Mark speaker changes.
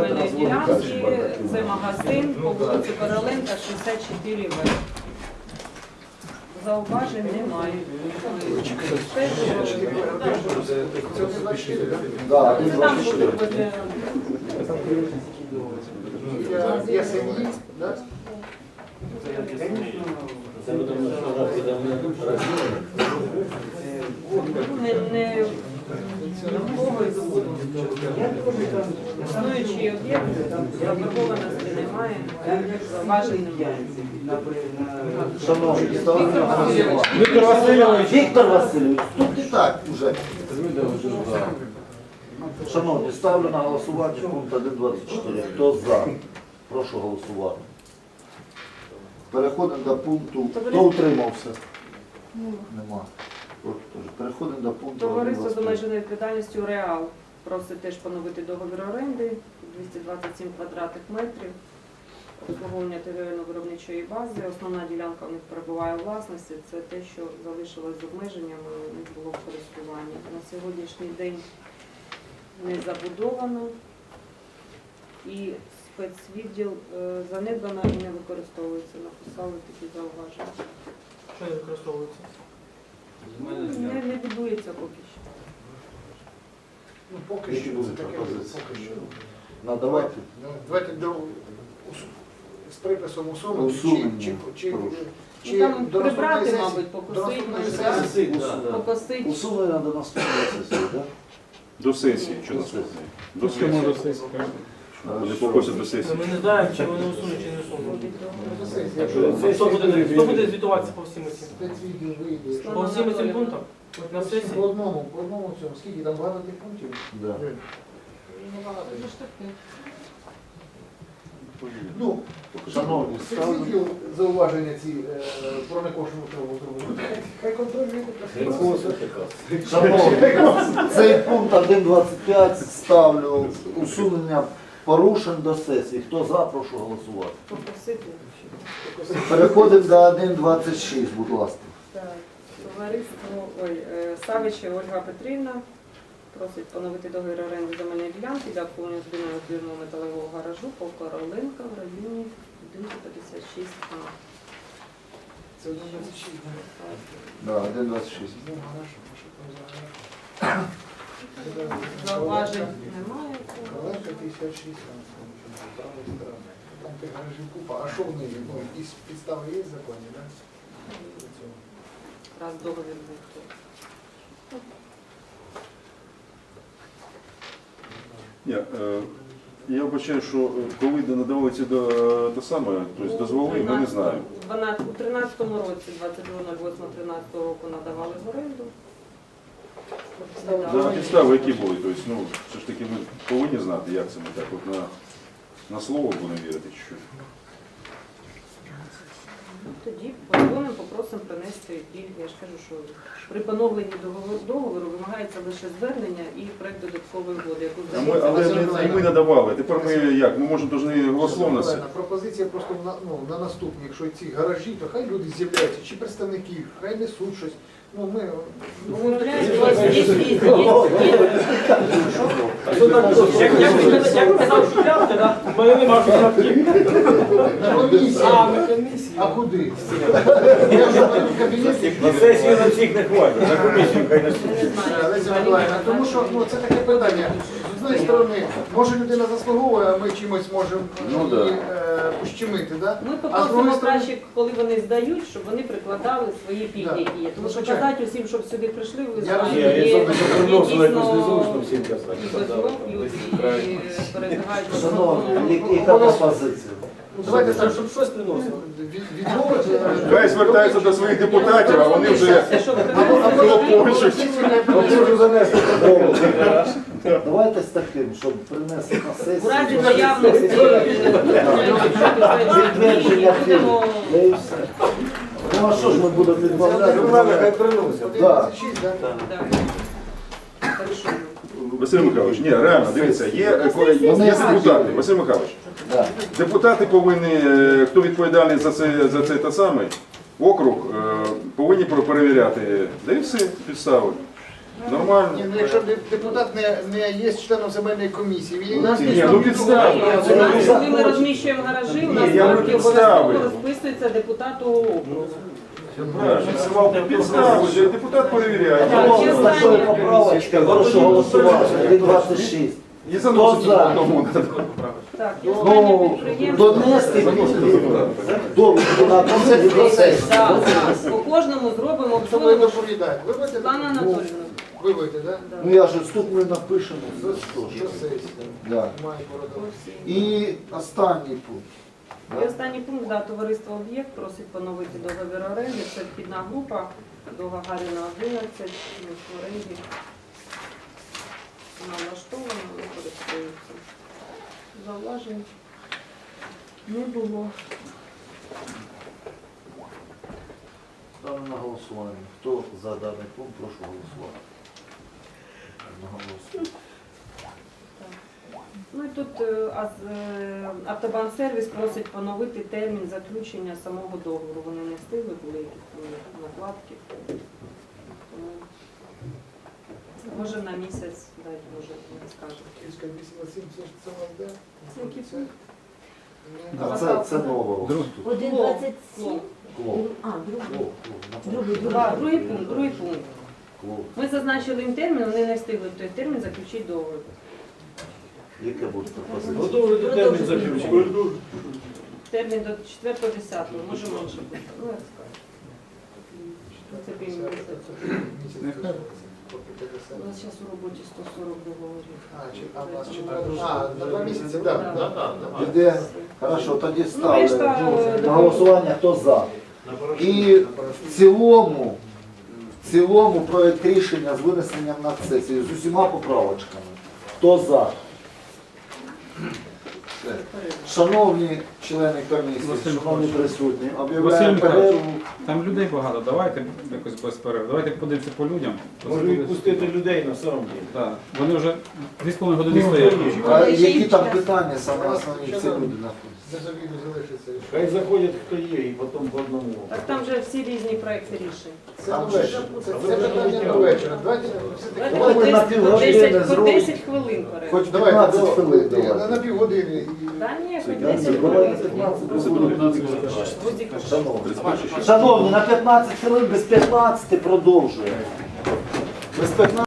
Speaker 1: земельної ділянки. Це магазин по вулиці Короленка, 64 В. Зауважень немає.
Speaker 2: Да,
Speaker 1: Це там буде буде
Speaker 3: Я сім'ї, да?
Speaker 1: не, не науково і забудово. Існуючий об'єкт, заборгованості немає, зауважень немає.
Speaker 2: Шановні, ставлю на голосування.
Speaker 4: Віктор Васильович.
Speaker 2: Віктор Васильович, тут і так уже. Шановні, ставлю на голосування пункт 1.24. Хто за? Прошу голосувати. Переходимо до пункту. Хто утримався? Нема. Проти теж. Переходимо до пункту
Speaker 1: Товариство з
Speaker 2: 1.25.
Speaker 1: обмеженою відповідальністю Реал просить теж поновити договір оренди 227 квадратних метрів. Обслуговування територіально-виробничої бази. Основна ділянка в них перебуває у власності. Це те, що залишилось з обмеженнями, у них було в користуванні. На сьогоднішній день не забудовано і спецвідділ е, занедбано і не використовується. Написали такі зауваження.
Speaker 4: Що не використовується?
Speaker 1: Не, не будується поки що.
Speaker 3: Ну, поки
Speaker 2: Які
Speaker 3: що
Speaker 2: були
Speaker 3: це таке,
Speaker 2: пропозиції?
Speaker 3: поки що.
Speaker 2: Надавайте.
Speaker 3: Ну, Давайте до з приписом усунути,
Speaker 2: Усунення.
Speaker 3: чи, чи, чи,
Speaker 1: Ну, там
Speaker 3: до наступної
Speaker 1: прибрати,
Speaker 3: сесії-
Speaker 1: мабуть,
Speaker 3: до
Speaker 1: покосити,
Speaker 3: наступної
Speaker 1: може,
Speaker 3: сесії.
Speaker 1: покосить.
Speaker 2: Усунення до наступної сесії, так?
Speaker 5: До сесії, що
Speaker 2: До
Speaker 5: наступне?
Speaker 2: сесії.
Speaker 5: До сесії. Вони попросять до сесії.
Speaker 4: Ми не знаємо, чи вони усунуть, чи не усунуть.
Speaker 3: Сесії.
Speaker 4: Хто буде, хто буде звітуватися по всім цим?
Speaker 3: Спецвідділ вийде.
Speaker 4: По всім цим пунктам? На
Speaker 3: По одному, по одному цьому. Скільки там багато тих пунктів?
Speaker 2: Да.
Speaker 3: Ну,
Speaker 2: Шановні, ставлю.
Speaker 3: зауваження ці е, про некошену траву зробили. Хай контролює.
Speaker 2: Шановні, цей пункт 1.25 ставлю усунення порушень до сесії. Хто за, прошу голосувати.
Speaker 1: Попросити.
Speaker 2: Переходимо до 1.26, будь ласка.
Speaker 1: Так, товариство, ой, е, Савича Ольга Петрівна просить поновити договір оренди земельної ділянки для обслуговування збірного двірного металевого гаражу по Короленка в районі 156 А.
Speaker 3: Це 11
Speaker 2: Да, 1.26.
Speaker 3: Ну, хорошо, що там?
Speaker 1: Зауважень немає.
Speaker 3: Каленка 56, там, з правої сторони. Там тих гаражів купа. А що в неї? Ну, якісь підстави є в законі, так?
Speaker 1: Раз договір був. то.
Speaker 5: Ні, е, я вбачаю, що е, коли надавали ці до, до саме, тобто дозволи, ми не знаємо.
Speaker 1: У 12 у 13 році, 22.08.13 року надавали в оренду.
Speaker 5: За підстави, які були, тобто, ну, все ж таки ми повинні знати, як це ми так от на, на слово будемо вірити чи що.
Speaker 1: Тоді подзвонимо, попросимо принести пільги. Я ж кажу, що при поновленні договору, договору вимагається лише звернення і проект додаткової угоди, яку
Speaker 5: А ми, але ми, і ми надавали. Тепер ми як? Ми можемо повинні голословно.
Speaker 3: Пропозиція просто на, ну, на наступні, якщо ці гаражі, то хай люди з'являються, чи представники, хай несуть щось. Ну, ми, ну,
Speaker 1: Виявляється, у вас є є- є-
Speaker 4: Як казав, так? У мене нема шуплявки.
Speaker 3: комісія.
Speaker 4: А, ми
Speaker 3: Я вже в кабінеті.
Speaker 6: На сесію на всіх не хватить, на комісію хай
Speaker 1: я.
Speaker 3: Леся Миколаївна, тому що ну, це таке питання. З однієї сторони, може людина заслуговує, а ми чимось можемо
Speaker 5: Ну,
Speaker 3: її е, ущемити, да?
Speaker 1: Ми
Speaker 3: А з
Speaker 1: попросимо
Speaker 3: сторони-
Speaker 1: краще, коли вони здають, щоб вони прикладали свої пільги,
Speaker 3: Да.
Speaker 1: які є. Тому що
Speaker 3: Звичайно.
Speaker 1: казати усім, щоб сюди прийшли, ви
Speaker 3: Я
Speaker 1: знаєте,
Speaker 3: розумію.
Speaker 1: є,
Speaker 6: Ні,
Speaker 1: є дійсно
Speaker 6: всім казати.
Speaker 1: і безловлюють, і перебігають.
Speaker 2: Шановні, я- яка пропозиція?
Speaker 3: Ну, давайте так,
Speaker 4: Щоб щось приносили.
Speaker 3: від-
Speaker 5: Хай звертаються до своїх депутатів, а вони вже хлопочуть.
Speaker 6: Можу занести протокол.
Speaker 2: Давайте з таким, щоб принести на
Speaker 1: У
Speaker 2: сесію.
Speaker 1: разі наявності
Speaker 2: і все. Ну а що ж ми будемо відмовляти?
Speaker 6: Ну, хай приносять.
Speaker 3: 11.6, да?
Speaker 5: Василь Михайлович, ні, реально, дивіться, є, е, є депутати. Василь Михайлович, депутати повинні, е, хто відповідальний за це, за це та саме, округ, е, повинні про- перевіряти, да і все, підстави. Нормально.
Speaker 3: Ні, ну якщо де- депутат не, не є членом земельної комісії, він
Speaker 1: У нас
Speaker 5: Ні, ну підстави.
Speaker 1: У нас, коли ми розміщуємо гаражі, у нас
Speaker 5: Ні, я не
Speaker 1: марки
Speaker 5: підстави.
Speaker 1: обов'язково розписується депутату округу.
Speaker 5: Депутат перевіряє.
Speaker 2: Прошу голосувати. 1.26.
Speaker 5: І заносить
Speaker 2: Хто за?
Speaker 5: тому.
Speaker 1: Так, і останнє
Speaker 2: Ну, донести довідку на до сесії.
Speaker 1: По кожному зробимо
Speaker 3: доповідаєте? Ви будете?
Speaker 1: Анатолійовна.
Speaker 3: Ви так?
Speaker 1: Да.
Speaker 2: Ну я ж тут ми напишемо.
Speaker 3: Що
Speaker 2: за що ж.
Speaker 3: сесія?
Speaker 2: І останній пункт.
Speaker 1: І останній пункт, да, товариство об'єкт просить поновити договір оренди. Це вхідна група до Гагаріна 11, ми в оренді. Вона влаштована, користується. Зауважень не було.
Speaker 2: Ставлю на голосування. Хто за даний пункт, прошу голосувати. Одноголосно.
Speaker 1: Ну і тут е, е, автобансервіс просить поновити термін заключення самого договору. Вони не встигли, були якісь там накладки. Тому може на місяць дати, може не скажуть.
Speaker 3: Київська 87, це це?
Speaker 1: Це?
Speaker 2: А це, це ново.
Speaker 7: Один двадцять сім.
Speaker 2: Клоп.
Speaker 7: А, другий.
Speaker 2: Клоп, клоп.
Speaker 7: Другий, другий.
Speaker 1: другий пункт, другий пункт. Ми зазначили їм термін, вони не встигли в той термін заключити договір.
Speaker 2: Яке буде пропозиція?
Speaker 6: Готовий до термін заключення.
Speaker 1: Термін до 4.10, може менше бути. Ну, як. Це півмісяця. У нас зараз у роботі 140 договорів.
Speaker 3: А, чи- а, у нас чи- а, на два місяці, так.
Speaker 1: Да.
Speaker 2: Іде. Хорошо, тоді
Speaker 1: Ну,
Speaker 2: ставлю
Speaker 1: е,
Speaker 2: на голосування, хто за. І в цілому, в цілому проект рішення з винесенням на сесію з усіма поправочками. Хто за? Mm-hmm. Шановні члени комісії, шановні присутні,
Speaker 8: Василь
Speaker 2: перерву.
Speaker 8: Там людей багато, давайте якось без перерв. Давайте подивимося по людям.
Speaker 6: Може відпустити людей на самом деле.
Speaker 8: Так. Вони вже 2,5 години стоять.
Speaker 2: А які там питання саме основні всі люди знаходяться?
Speaker 6: Хай заходять хто є і потім по одному.
Speaker 1: Так там вже всі різні проекти рішень.
Speaker 3: Це вечір. Питання на вечір. Давайте все-таки.
Speaker 2: Давай ми на півгодини
Speaker 1: 10, по 10 хвилин перед.
Speaker 2: Хоч
Speaker 3: Давайте
Speaker 2: 15 хвилин давайте.
Speaker 3: на півгодини. І-
Speaker 1: Та ні, хоч 10 хвилин.
Speaker 2: 15 Шановні. Шановні, на 15 хвилин без 15 продовжуємо. Без 15